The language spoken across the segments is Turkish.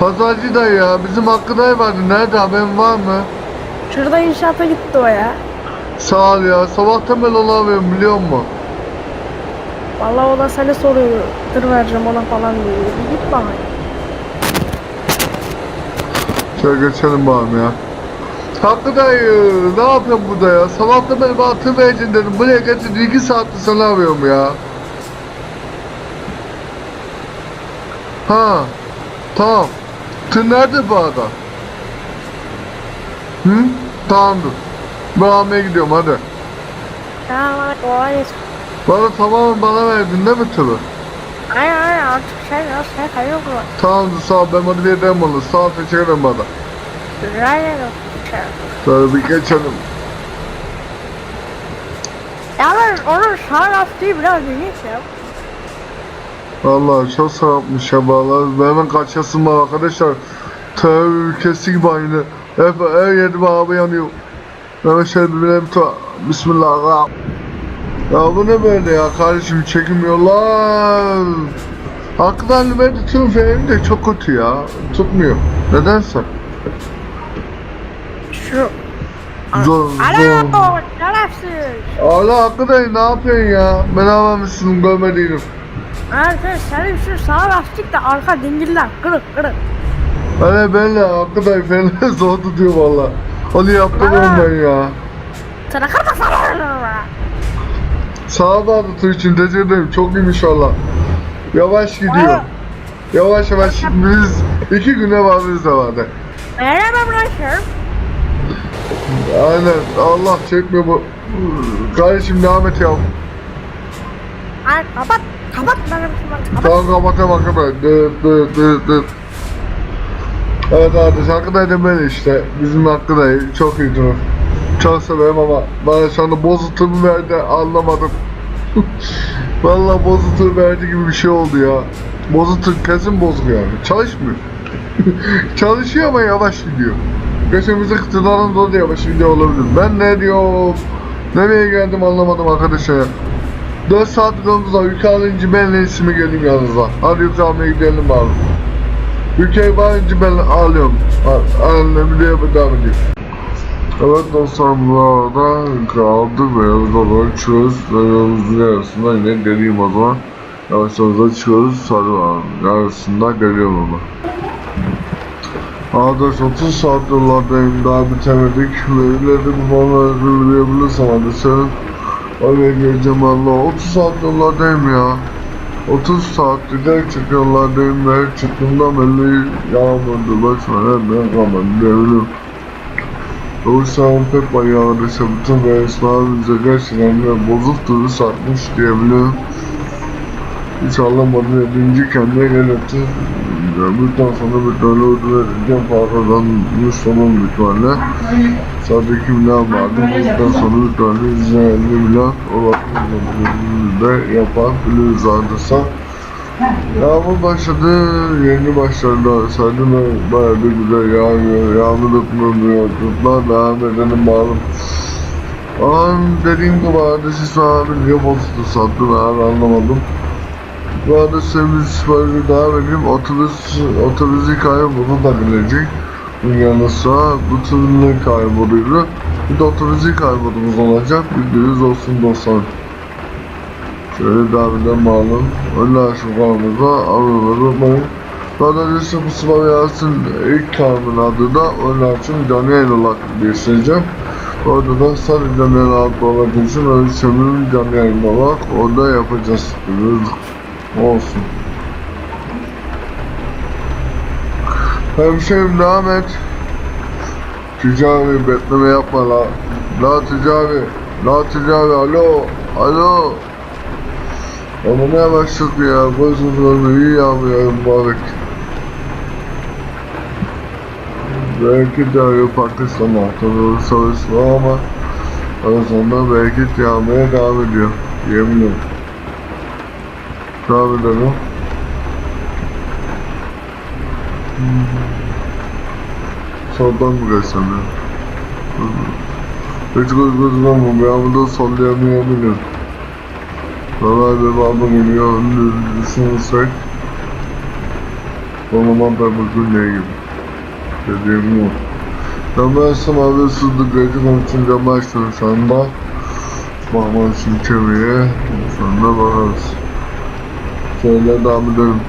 Pazarcı dayı ya bizim Hakkı dayı vardı. Nerede haberin var mı? Şurada inşaata gitti o ya. Sağ ol ya. Sabahtan beri olamıyorum biliyor musun? Vallahi o da seni soruyor. Tır vereceğim ona falan diyor. Bir git bakayım. Şöyle geçelim bakalım ya. Hakkı dayı ne yapıyorsun burada ya? Sabahtan beri bana tır vereceksin dedim. Buraya getirdi iki saattir sana arıyorum ya. Ha. Tamam. Tır nerede bu arada? Hı? Tamamdır. Ben almaya gidiyorum hadi. Bana kolay gelsin. Bana tamamen bana verdin değil mi tırı? Aynen aynen artık şey ya şey kayıyor mu? Tamamdır sağ ol ben modifiye ederim onu. Sağ ol teşekkür ederim bana. Aynen şey. Şöyle bir geçelim. Yalnız onun sağ lastiği biraz geniş ya. Vallahi çok sarapmış ya vallahi. Ben hemen kaçasım var arkadaşlar. Terör ülkesi gibi aynı. Hep her bir araba yanıyor. Hemen şöyle bir binelim ta. Bismillahirrahmanirrahim. Ya bu ne böyle ya kardeşim çekmiyorlar. Ben de tüm film de çok kötü ya. Tutmuyor. Nedense. Şu. Zor, zor. Alo şerefsiz. Allah hakikaten ne yapıyorsun ya? Ben almamışsın görmediydim. Arkadaş senin şu sağ lastik de arka dingiller kırık kırık. Hani de hakikaten fena zor tutuyor valla. Onu yaptırıyorum ben ya. Tıraka da sana Sağa bağlı için teşekkür ederim. Çok iyiymiş valla. Yavaş gidiyor. Yavaş yavaş. Biz iki güne varırız herhalde. Merhaba bırakıyorum. Aynen. Allah çekmiyor bu. Kardeşim devam et ya. Ay kapat kapat benim şunu kapat. Tamam kapatayım hakikaten. Dıt dıt dıt dıt. Evet arkadaş hakikaten böyle işte. Bizim hakkıdayı çok iyi durur. Çok severim ama bana şu anda bozutumu verdi anlamadım. Vallahi bozutu verdi gibi bir şey oldu ya. Bozutu kesin bozuk yani. Çalışmıyor. Çalışıyor ama yavaş gidiyor. Bize kıtaların da yavaş gidiyor olabilir. Ben ne diyorum? Nereye geldim anlamadım arkadaşlar. 4 saat yolumuz var. Yükü alınca benle ismi geleyim yanınıza. Hadi almaya gidelim abi. Yükü varınca ben alıyorum. Annem diye bir devam ediyor. Evet dostlarım bu arada kaldık ve yolda çıkıyoruz ve yolumuzun yarısında yine geleyim o zaman. Yavaş yavaş çıkıyoruz sarı yarısında geliyorum ama. Arkadaş 30 saat yollardayım daha bitemedik ve ileride bu bana yürüyebilirsem hadi sen Oraya geleceğim valla 30 saat yollardayım ya. 30 saat gerçek yollardayım ve çıktığımdan belli yağmurdu başıma nereden kalmadı diyebilirim. O yüzden pek bayağı arkadaşlar bütün resmen bize gerçekten de bozuk turu satmış diyebilirim. Hiç anlamadım edince kendine geletti Büyükten sonra bir tane ödül edeceğim para kazanmış sonun bir tane Sadece 2 milyon vardı. Bundan sonra bir tane 150 milyon olabilir de yapabiliriz arkadaşlar. Yağmur başladı, yeni başladı. Saydım bayağı bir güzel yağıyor. Yağmur ıkmıyor, tutlar devam edelim bakalım. An dediğim gibi arada siz abi niye bozuldu sattı ben anlamadım. Bu arada sevgili siparişi devam edeyim. Otobüs, otobüs hikaye bunu da gelecek. Yanı sıra bu türlü kayboluydu. Bir de otobüs kaybodumuz olacak. Bildiğiniz olsun dostlar. Şöyle edelim bakalım. Öyle aşıklarımıza arıları unutmayın. Zaten işte bu sınav yazsın ilk karmın adı da öyle açım yayın olarak değiştireceğim. Orada da sadece canlı yayın olarak için canlı yayın olarak orada yapacağız. Olsun. Hemşehrim devam et. Ticari bekleme yapma la. La ticari. La ticari alo. Alo. Ama ne yavaşlık ya. Gözümüzü iyi yağmıyor mübarek. Belki de arıyor Pakistan savaşı var ama arasında belki yağmaya devam ediyor. Yemin ederim. Devam edelim. Soldan mı geçsem ya? Hiç göz ben burada sollayamayabilirim. Vallahi bir baba geliyor, düşünürsek. O zaman ben bugün neyim? Dediğim o. Ben ben sana habersizlik gece konusunda başlıyorum şu anda. Bakmak için çevreye. Sonra bakarız. Şöyle devam edelim.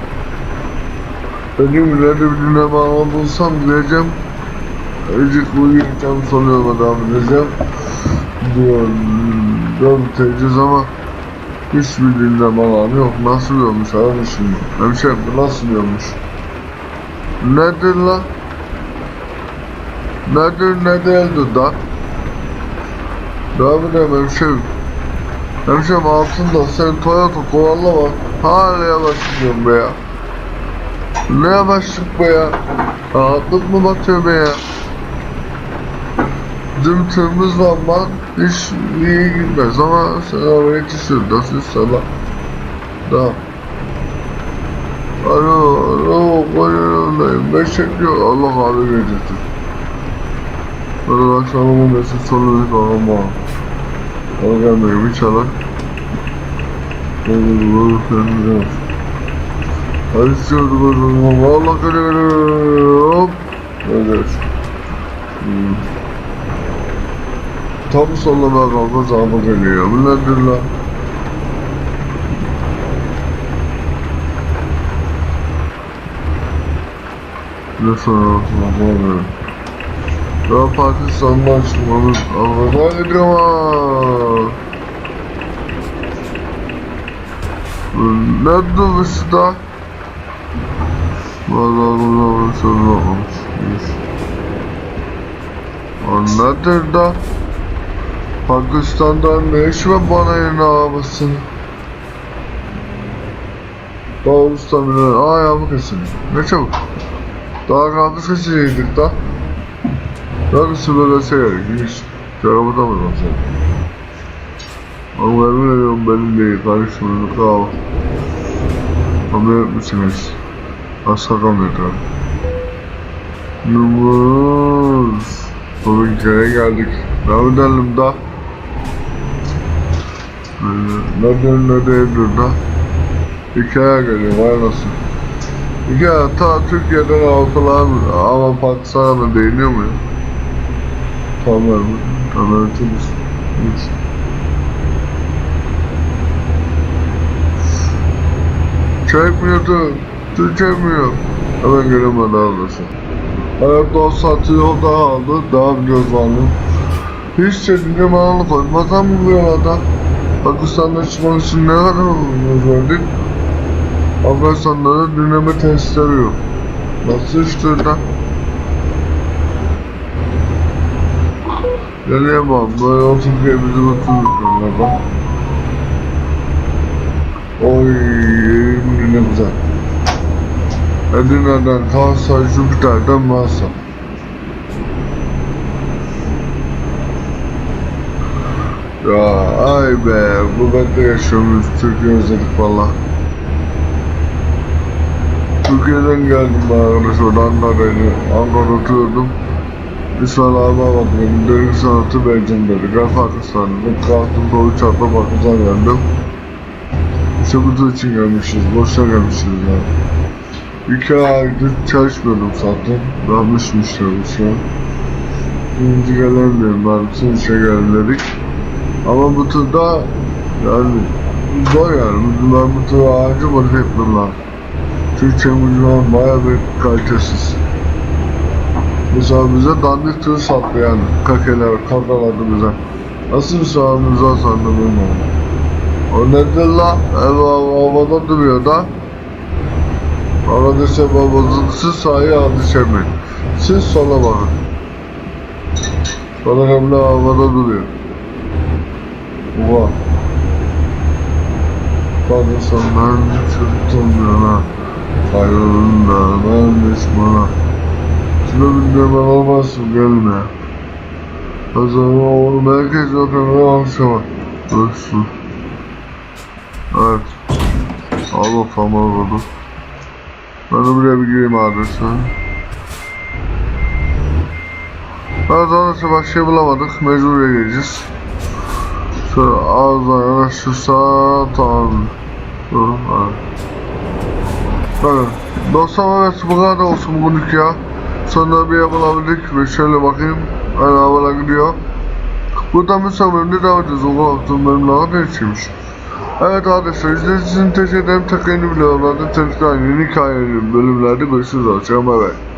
Benim alanı bulsam gireceğim. Azıcık uyuyacağım sonra yola devam edeceğim. Diyor, yol bitireceğiz ama hiçbir dinleme alanı yok. Nasıl yolmuş abi şimdi? Hemşerim nasıl yolmuş? Nedir lan? Nedir ne değildir da? Devam edelim hemşerim. Hemşerim altında sen Toyota var. Hala gidiyorsun be ya. Ne yavaşlık be ya? Rahatlık mı batıyor be ya? Bizim tırımız var lan. Hiç iyi gitmez ama yetişir. Nasıl sana? Da. Alo, alo, koyuyorum. Ben çekiyor. Allah abi verecektir. Böyle akşamımın mesut bir ama. Ona gelmiyor bir çalar. Olur, olur, kendinize olsun. Hadi o zaman. Valla geliyor. Hop. Evet. Hmm. Tam sollamaya kalka zabı geliyor. Bu nedir lan? Ne sonra bakmam Ya Pakistan'dan çıkmamız Allah'a gidiyorum ha. Ne durmuş da? Valla burada bir sorun olmamış. Anladır da Pakistan'dan ne iş var bana yine arabasını? Doğrustan bile aa ya bu kesin. Ne çabuk. Daha kaldı seçecektik da. Yarısı böyle şey hiç. Arabada mı lan sen? Ama emin ediyorum benim değil. Karışmıyor. Kal. Haber misiniz? Asla kalmıyor tabii. Numuz. Bugün köye geldik. Devam edelim da. Ee, Nedir ne değildir da. Hikaye geliyor var nasıl? Hikaye ta Türkiye'den altılar ama Pakistan'a değiniyor mu? Tamam mı? Tamam ötürüz. Neyse. Tüm çekmiyor. Hemen gelemedi ağlasın. Hayatta o saati yolda aldı. Daha biliyoruz varlığı. Hiç çekince bana koymazdan mı bu yolda? Pakistan'da çıkmak için ne kadar umurumuz verdik? Afganistan'da da dinleme testleri yok. Nasıl işte da? Nereye bak, böyle oturup bizi götürürler bak. Oy, ne güzel. Edirne'den Kalsa, Jüpiter'den Mars'a. Ya ay be, bu bende yaşıyormuş. Türkiye özledik valla. Türkiye'den geldim ben arkadaş oradan Ankara'ydı. Ankara'da oturuyordum. İsmail abi bakıyorum. Dönük sanatı vereceğim dedi. Gel Pakistan'da. Kalktım da uçakla Pakistan geldim. İşte bu için gelmişiz. Boşuna gelmişiz ya. İki aydır çalışmıyordum zaten. An. Birinci gelen diyorum ben. Bütün işe gelin dedik. Ama bu turda yani zor yani. Ben bu ağacı modifiye etmem lazım. Türkçe müziğin baya bir kalitesiz. Mesela bize dandik tır sattı yani. Kakeler, kakaladı bize. Nasıl bir sahamız var sandım bilmiyorum. O nedir la? Ev havada duruyor da. Arkadaşlar babamızın siz sahaya adı çemin. Siz sola bakın. Sola de havada duruyor. Ulan. Bana senden çıktım yana. Ayrılığında ben düşmana. Şuna bilmem olmazsın gelme. O zaman oğlum herkes zaten akşama. Dursun. Evet. Al bakalım orada. Ben de buraya bir gireyim adresi. Evet adresi başka şey bulamadık. Mecbur gireceğiz. Şöyle ağızdan yanaşırsa tamam. Dur, evet. Evet. Dostlar evet bu kadar olsun bugünlük ya. Sonra bir yer bulabildik ve şöyle bakayım. Hani havalar gidiyor. Burada müsaadenle devam edeceğiz. O haftanın bölümleri değişmiş. Evet arkadaşlar izlediğiniz için teşekkür ederim. Yeni videolarda tekrar yeni bölümlerde görüşürüz. Hoşçakalın.